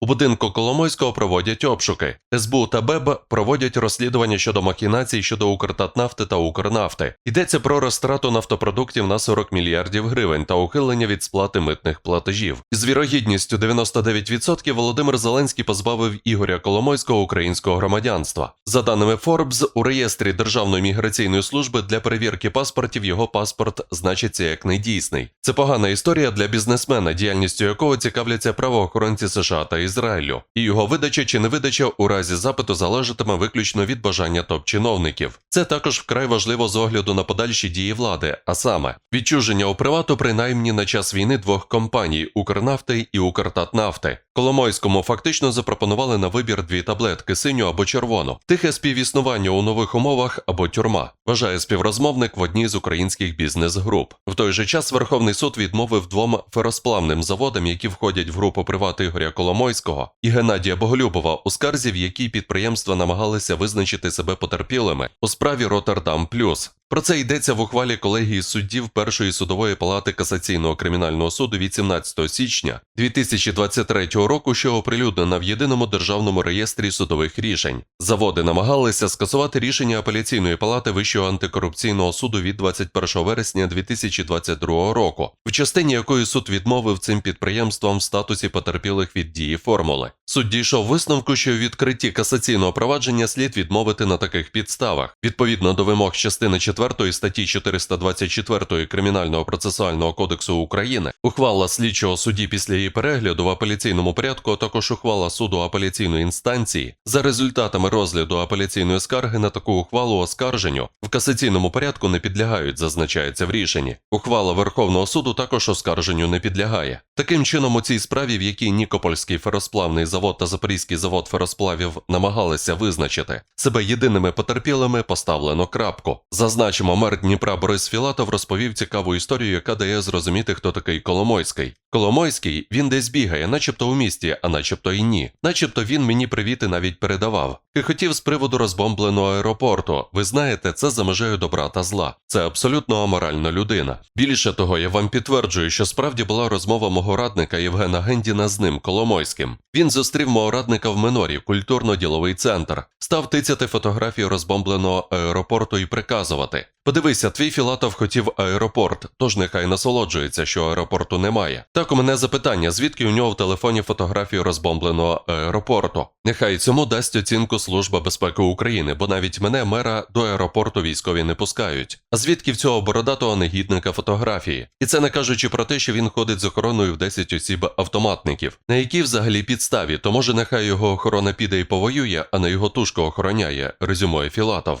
У будинку Коломойського проводять обшуки. СБУ та БЕБ проводять розслідування щодо махінацій щодо Укртатнафти та Укрнафти. Йдеться про розтрату нафтопродуктів на 40 мільярдів гривень та ухилення від сплати митних платежів. Із вірогідністю 99% Володимир Зеленський позбавив Ігоря Коломойського українського громадянства. За даними Forbes, у реєстрі Державної міграційної служби для перевірки паспортів його паспорт значиться як недійсний. Це погана історія для бізнесмена, діяльністю якого цікавляться правоохоронці США та Ізраїлю. І його видача чи невидача у разі запиту залежатиме виключно від бажання топ-чиновників. Це також вкрай важливо з огляду на подальші дії влади, а саме відчуження у привату принаймні на час війни двох компаній Укрнафти і Укртатнафти. Коломойському фактично запропонували на вибір дві таблетки синю або червону. Тихе співіснування у нових умовах або тюрма, вважає співрозмовник в одній з українських бізнес-груп. В той же час Верховний суд відмовив двом феросплавним заводам, які входять в групу приват Ігоря Коломойського і Геннадія Боголюбова, у скарзі, в якій підприємства намагалися визначити себе потерпілими у справі Роттердам Плюс. Про це йдеться в ухвалі колегії суддів Першої судової палати касаційного кримінального суду від 17 січня 2023 року, що оприлюднена в єдиному державному реєстрі судових рішень. Заводи намагалися скасувати рішення апеляційної палати Вищого антикорупційного суду від 21 вересня 2022 року, в частині якої суд відмовив цим підприємствам в статусі потерпілих від дії формули. Суд дійшов висновку, що відкритті касаційного провадження слід відмовити на таких підставах. Відповідно до вимог частини 4 статті 424 Кримінального процесуального кодексу України, ухвала слідчого судді після її перегляду в апеляційному порядку, а також ухвала суду апеляційної інстанції за результатами розгляду апеляційної скарги на таку ухвалу оскарженню в касаційному порядку не підлягають, зазначається в рішенні. Ухвала Верховного суду також оскарженню не підлягає. Таким чином, у цій справі, в якій Нікопольський феросплавний завод та Запорізький завод феросплавів намагалися визначити себе єдиними потерпілими, поставлено крапку. Зазначимо, мер Дніпра Борис Філатов розповів цікаву історію, яка дає зрозуміти, хто такий Коломойський. Коломойський він десь бігає, начебто у місті, а начебто і ні. Начебто він мені привіти навіть передавав. І хотів з приводу розбомбленого аеропорту. Ви знаєте, це за межею добра та зла. Це абсолютно аморальна людина. Більше того, я вам підтверджую, що справді була розмова мого радника Євгена Гендіна з ним Коломойським. Він зустрів мого радника в Минорі, культурно-діловий центр, став тицяти фотографії розбомбленого аеропорту і приказувати. Подивися, твій Філатов хотів аеропорт, тож нехай насолоджується, що аеропорту немає. Так у мене запитання, звідки у нього в телефоні фотографію розбомбленого аеропорту. Нехай цьому дасть оцінку Служба безпеки України, бо навіть мене мера до аеропорту військові не пускають. А звідки в цього бородатого негідника фотографії? І це не кажучи про те, що він ходить з охороною в 10 осіб автоматників. На якій взагалі підставі, то може нехай його охорона піде і повоює, а не його тушка охороняє, резюмує Філатов.